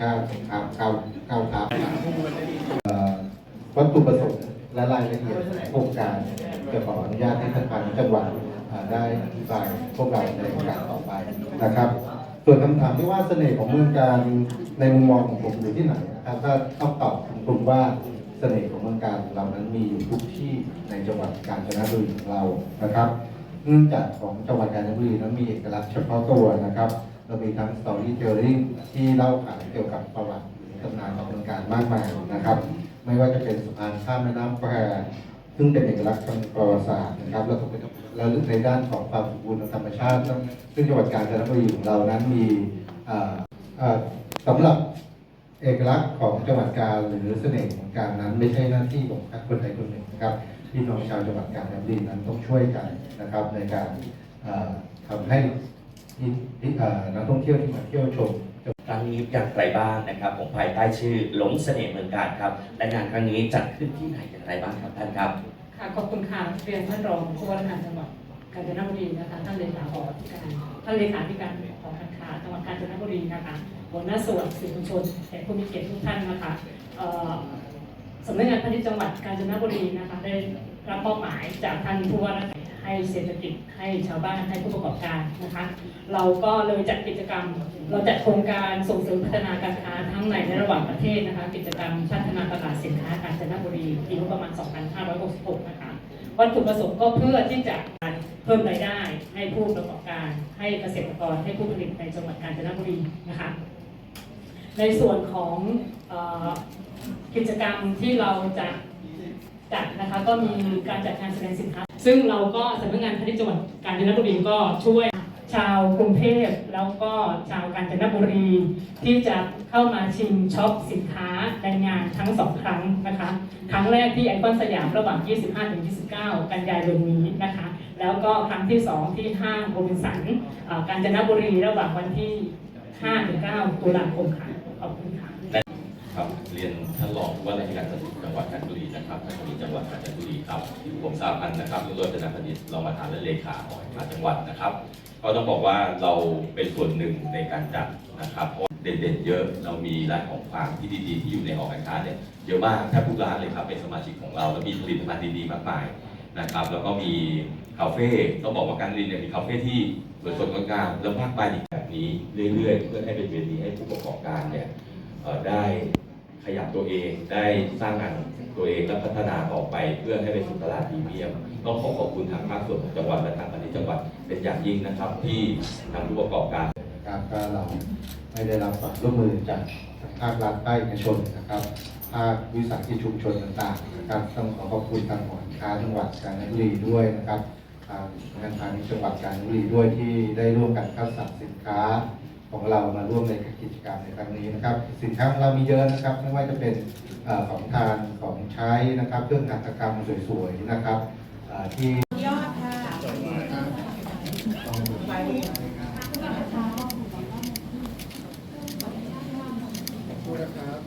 ชาติสงครามเก้าเก้าทัพเอ่อวัตถุประสงค์และรายละเอียดโครงการจะขออนุญาตให้ท่านพาณิชย์จังหวัดได้อธิบายพวกเราในโอกาสต่อไปนะครับ ส่วนคำถามที่ว่าเสน่ห์ของเมืองการในมุมมองของผมอยู่ที่ไหนนะครับก็ต้องตอบตรงๆว่าเสน่ห์ของเมืองการเรานั้นมีอยู่ทุกที่ในจังหวัดกาญจนบุรีของเรานะครับเนื่องจากของจังหวัดกาญจนบุรีนั้นมีเอกลักษณ์เฉพาะตัวนะครับ เรามีทั้งสตอรี่เทลลิ่งที่เล่าขานเกี่ยวกับประวัติตำนานของเมืองการมากมายนะครับ ไม่ว่าจะเป็นสะพานข้ามแม่น้ำแควซึ่งเป็นเอกลักษณ์ทางประวัติศาสตร์นะครับ แล้วก็เป็นแล้วในด้านของความสมบูรณ์ทางธรรมชาติ ซึ่งจังหวัดกาญจนบุรีของเรานั้นมีเอ่อเอ่อสำหรับเอกลักษณ์ของจังหวัดกาญหรือเสน่ห์ของการนั้น ไม่ใช่หน้าที่ของคนใดคนหนึ่งนะครับพี่น้องชาวจังหวัดกาญจนบุรีนั้นต้องช่วยกันนะครับในการเอ่อทำให้ นักท่องเที่ยวที่มาเที่ยวชมครั้งนี้อย่างไรบ้างนะครับ ผมภายใต้ชื่อหลงเสน่ห์เมืองการครับ และงานครั้งนี้จัดขึ้นที่ไหนอย่างไรบ้างครับท่านครับค่ะขอบคุณค่ะเรียนท่านรองผู้ว่าราชการจังหวัดกาญจนบุรีนะคะท่านเลขาหอธิการท่านเลขาธิการหอการค้าจังหวัดกาญจนบุรีนะคะหัวหน้าส่วนสื่อมวลชนแขกผู้มีเกียรติทุกท่านนะคะสำนักงานพาณิชย์จังหวัดกาญจนบุรีนะคะได้รับมอบหมายจากท่านผู้ว่าราช ให้เศรษฐกิจให้ชาวบ้านให้ผู้ประกอบการนะคะ เราก็เลยจัดกิจกรรม เราจัดโครงการส่งเสริมพัฒนาการค้าทั้งในและระหว่างประเทศนะคะ กิจกรรมพัฒนาตลาดสินค้ากาญจนบุรีปีงบประมาณ 2566 นะคะวัตถุประสงค์ก็เพื่อที่จะเพิ่มรายได้ให้ผู้ประกอบการ ให้เกษตรกรให้ผู้ผลิตในจังหวัดกาญจนบุรีนะคะในส่วนของกิจกรรมที่เราจะ จัดนะคะก็มีการจัดงานแสดงสินค้า ซึ่งเราก็สำนักงานพาณิชย์จังหวัดกาญจนบุรีก็ช่วยชาวกรุงเทพแล้วก็ชาวกาญจนบุรี ที่จะเข้ามาชิมช็อปสินค้าในงานทั้งสองครั้งนะคะ ครั้งแรกที่ไอคอนสยามระหว่าง 25-29 กันยายนนี้นะคะ แล้วก็ครั้งที่ 2 ที่ห้างโรบินสันกาญจนบุรีระหว่างวันที่ 5-9 ตุลาคมค่ะขอบคุณค่ะ ครับเรียนท่านรองผู้ ว่าราชการจังหวัดกาญจนบุรีนะครับท่านผู้จังหวัดกาญจนบุรีครับผมสาพันธ์นะครับรุ่งโรจนพนิชรองประธานและเลขาหอการจังหวัดนะครับ ก็ต้องบอกว่าเราเป็นส่วนหนึ่งในการจัดนะครับเพราะว่าเด่นๆเยอะเรามีร้านของฝากที่ดีๆที่อยู่ในหอการค้าเนี่ยเยอะมากแทบทุกร้านเลยครับเป็นสมาชิกของเราแล้วมีผลิตภัณฑ์ดีๆมากมายนะครับแล้วก็มีคาเฟ่ต้องบอกว่าการเรียนเนี่ยมีคาเฟ่ที่สวยสดงดงามแล้วมากมายอีกแบบนี้เรื่อยๆ เพื่อให้เป็นเวทีให้ผู้ประกอบการเนี่ยได้ ขยับตัวเองได้สร้างงานตัวเองและพัฒนาออกไปเพื่อให้ไปสู่ตลาดพรีเมียมต้องขอขอบคุณทางภาคส่วนของจังหวัดและทางพาณิชย์จังหวัดเป็นอย่างยิ่งนะครับ ที่ทางผู้ประกอบการนะครับก็เราไม่ได้รับความร่วมมือจากภาครัฐภาคเอกชนนะครับภาควิสาหกิจชุมชนต่างๆนะครับต้องขอขอบคุณทางหอการค้าจังหวัดกาญจนบุรีด้วยนะครับทางงานพาณิชย์จังหวัดกาญจนบุรีด้วยที่ได้ร่วมกันคัดสรรสินค้า ของเรามาร่วมในกิจกรรมในครั้งนี้นะครับ สินค้าของเรามีเยอะนะครับ ไม่ว่าจะเป็นของทานของใช้นะครับ เครื่องหัตกรรมสวยๆนะครับที่ครับ